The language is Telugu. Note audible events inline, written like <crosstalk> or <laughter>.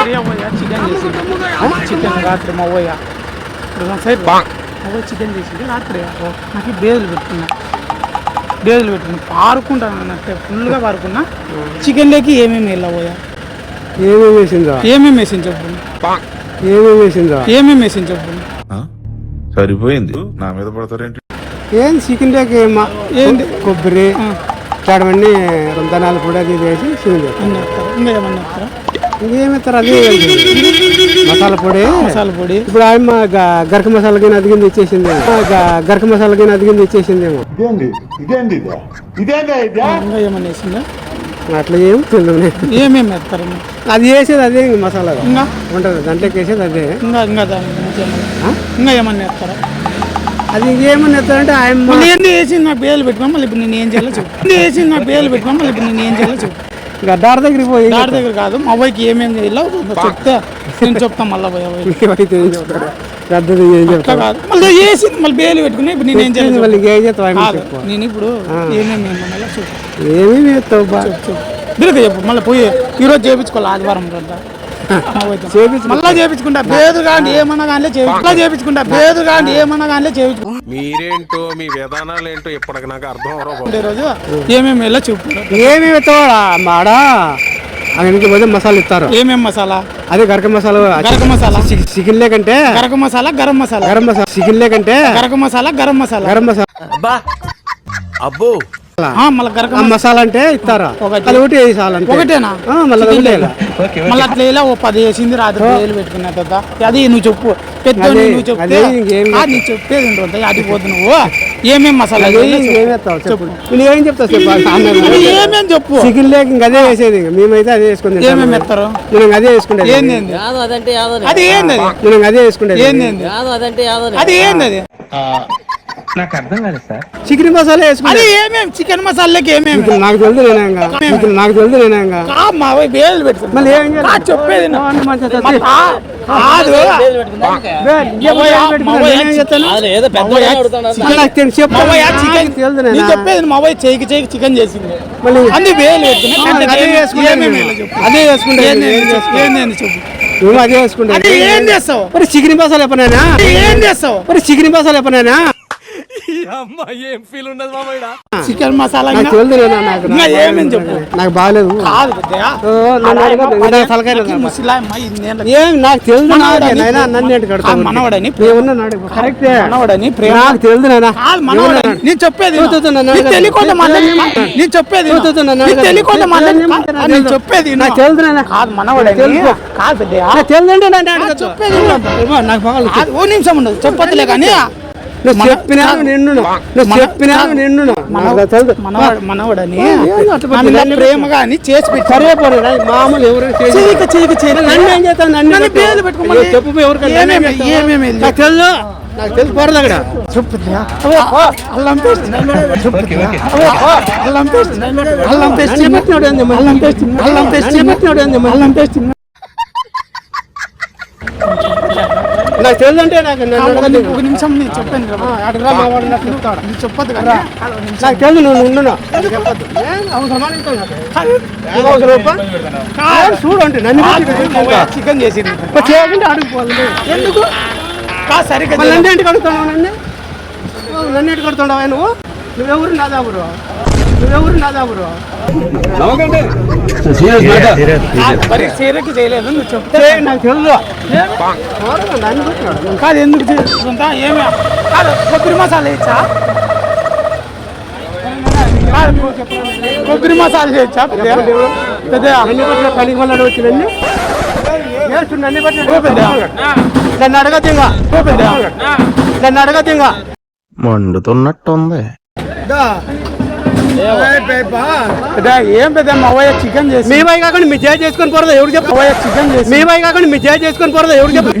చికెన్ చేసింది చికెన్ రాత్రి మా ఇప్పుడు సైడ్ చికెన్ చేసింది రాత్రి నాకు బేదులు పెట్టుకున్నా బేదులు పెట్టుకున్నా పారుకుంటాను ఫుల్గా పారుకున్నా చికెన్లోకి ఏమేమి ఏమేమి వేసిందా ఏమేమి వేసింది చెప్పు ఏమేమి వేసిందా ఏమేమి వేసింది చెప్పు సరిపోయింది. నా మీద పడతారేంటి? ఏం చికెన్ లేక ఏమా ఏంది? కొబ్బరి ఇట్లాంటివన్నీ రంధనాలు కూడా అది ఇది వేసి చికెన్ ఇంకా ఏమన్నా వేస్తారా ఇంకేమిస్తారు అదే. మసాలా పొడి. మసాలా పొడి. ఇప్పుడు ఆయమ్మ గరక మసాలా కానీ అదిగింది ఇచ్చేసింది. గరక మసాలా కానీ అదిగింది ఇచ్చేసిందేమో. ఇదేంటి ఇదేంటి ఇదా? ఇదేంటి ఇదా? ఇంకా ఏమన్నా వేసిందా? అట్లా ఏం తెలియదు ఏమేమి వేస్తారు? అది వేసేది అదే మసాలా. ఇంకా? ఉంటుంది. దాంట్లోకి వేసేది అదే. ఇంకా ఇంకా ఏమన్నా? ఇంకా ఏమన్నా వేస్తారా? అది ఇంకేమని ఎత్తారంటే ఆయమ్మ మళ్ళీ ఏంది వేసి నాకు బేలు పెట్టుకున్నా మళ్ళీ ఇప్పుడు నేను ఏం చేయాలో చెప్పు ఏంది వేసి నాకు బేలు పెట్టుకున్నా మళ్ళీ ఇప్పుడు నేను ఏం చేయాలో చెప్పు గడ్డార దగ్గరికి పోయి దాడి దగ్గర కాదు మా అబ్బాయికి ఏమేమి చేయాలో చెప్తే నేను చెప్తాను మళ్ళీ అయితే ఏం ఏం చెప్తారు? కాదు. మళ్ళీ వేసి మళ్ళీ బేలు పెట్టుకుని ఇప్పుడు నేను ఏం చేయాలో. మళ్ళీ కాదు చెప్పు. నేను ఇప్పుడు ఏమేమి ఏమేమి చెప్తావు బా? చెప్పు మళ్ళీ పోయి ఈరోజు చేయించుకోవాలి ఆదివారం రోజు. <laughs> మళ్ళా చేపించుకుంటా. బేదు కానీ ఏమన్నా కానీ చేయించు మళ్ళా చేపించుకుంటా. బేదు కానీ ఏమన్నా కానీ చేయించుకుంటే మీరేంటో మీ విధానాలు ఏంటో ఇప్పటికి నాకు అర్థం అవరో రోజు ఏమేమి వెళ్ళో చెప్పు ఏమేమి ఎత్తావా మాడ? ఆయనకి పోతే మసాలా ఇస్తారు. ఏమేమి మసాలా? అదే గరక మసాలా. గరక మసాలా. చికెన్ లేకంటే గరక మసాలా గరం మసాలా. గరం మసాలా. చికెన్ లేకంటే గరక మసాలా గరం మసాలా. గరం మసాలా. అబ్బా అబ్బో మసాలా. అంటే ఇస్తారా? ఒకటి. అది ఒకటి వేసాలంటే ఒకటేనా? మళ్ళీ మళ్ళీ అట్లా ఇలా ఓ పది వేసింది రాత్రి వేలు పెట్టుకున్నా కదా అది నువ్వు చెప్పు. పెద్ద అదే, నువ్వు చెప్తే అదే చెప్పేది ఉంటుంది అడిగిపోతు నువ్వు. ఏమేం మసాలా అదే చెప్పు. ఇంకేం వేస్తావు చెప్పు. నువ్వు ఏం చెప్తావు చెప్పు? నువ్వు ఏమేం చెప్పు? చికెన్ లేక ఇంక అదే వేసేది ఇంక. మేమైతే అదే వేసుకుని ఏమేమి ఎత్తారు నేను అదే వేసుకుంటేది ఏంది ఏంది? యాదో అదంటే యాదో అది ఏంది అది? నేను అదే వేసుకుంటేది ఏంది ఏంది? యాదో యాదో అది ఏంది అది చికెన్ మసాలా అది వేసుకుంటే ఏమేం? చికెన్ మసాలాకి ఏమేమి? ఇప్పుడు నాకు తెలుసు నేను ఇంకా. ఇప్పుడు నాకు తెలుసు నేను ఇంకా. కా మా పోయి వేలు పెట్టుకున్నా మళ్ళీ ఏం చేయాలి? చెప్పేది నా- అన్ని మంచిగా. కా- కాదు బే, ఏం? నేనేం చెప్తాను? ఏదో పెద్ద చికెన్ నాకు తెలుసు, చెప్పు. మా పోయి నాకు చికెన్ తెలుసు నేను. నేనా? చెప్పేది మా పోయి చేయికి చేయికి చికెన్ చేసింది. మళ్ళీ అంది వేలు పెట్టుకున్నా ఆ, అదే ఏమేమి- వేసుకుంటేది ఏమేమి నేను. చెప్పు. అదే వేసుకుంటేది ఏంది నేను. ఏంది చెప్పు. ఏంది చెప్పు. నువ్వు అదే వేసుకుంటేది అది ఏం చేస్తావు? మరి చికెన్ మసాలా ఎప్పుడైనా? ఏం చేస్తావు? మరి చికెన్ మసాలా ఎప్పుడైనా ఏం ఫీల్ ఉండదు మామయ్య చికెన్ మసాలా నాకు నాకు ఇంకా ఏమేమి చెప్పు. నాకు బాగాలేదు. కాదు నాకు ఏం నాయనా నన్ను ఏంటి మనవడని కరెక్టే ప్రేమ. నాకు తెలుసు నాయనా కాదు మనవడని. నేను చెప్పేది. తెలియకుండా నేను చెప్పేది. తెలియకుండా నేను చెప్పేది నాకు తెలుసు నాయనా కాదు మనవడని. తెలుసు. కాదు పెద్దయ్య. నాకు. చెప్పేది నాకు ఓ నిమిషం ఉండదు. చెప్పొద్దులే కానీ. నువ్వు చెప్పినాను. నిన్ను నువ్వు మన- చెప్పినాను. నిన్ను మనవడని? ప్రేమగా అని చేసి పెట్టి. సరే పోనీ రా, మామూలు ఎవరు చేసి చేయక చేయక చేయక నన్ను ఏం చేస్తావు? నన్ను. పేర్లు పెట్టుకోమని. చెప్పు ఏమేమి- నాకు తెలుసు. నాకు తెలుసు. పోరదు అక్కడ చెప్పు పెద్దయ్య. అల్లం పేస్ట్. అల్లం పేస్ట్. అల్లం పేస్ట్? అల్లం పేస్ట్ అల్లం పేస్ట్? అల్లం పేస్ట్ నాకు తెలుసు అంటే నాకు ఒక నిమిషం నేను చెప్పాను. అడగరా మా వాడు నాకు చెప్తాడు. నువ్వు చెప్పొద్దు కదా. నాకు తెలుసు నువ్వు ఉండు నా. చెప్పొద్దు. ఏం అవసరమా నీకు నాకు? ఏం అవసరం అప్ప? ఏం చూడు అంటే నన్ను. చికెన్ చేసింది. ఇప్పుడు చేయకుంటే అడుగుకోవాలి ఎందుకు? సరిగ్గా నన్ను ఏంటి కడుగుతున్నావు నన్ను? నన్ను ఏంటి కడుతున్నావా నువ్వు? నువ్వెవరు? నాదా బ్రో నువ్వెవరు నాదా బ్రో మరి చేయలేదు నువ్వు చెప్తే నాకు తెలుసు కాదు ఎందుకు చేసుకుంటా ఏమి? కాదు కొబ్బరి మసాలా ఇచ్చా కొబ్బరి మసాలా చేయొచ్చా పెద్ద పెద్ద నన్ను పెట్టిన పనికి మళ్ళీ వచ్చి నన్ను? వేస్ట్ నన్ను పెద్ద నన్ను పెద్ద మండుతున్నట్టుంది. ఏం పెద్ద మా అవ్వయ్య చికెన్ చేసి? మీ బాయ్ కాకుండా మీ చేయి చేసుకొని పోరదా? ఎవరు చెప్పు అవ్వయ్య చికెన్ చేసి. మీ బాయ్ కాకుండా మీ చేయి చేసుకొని పోరదా? ఎవరు చెప్పు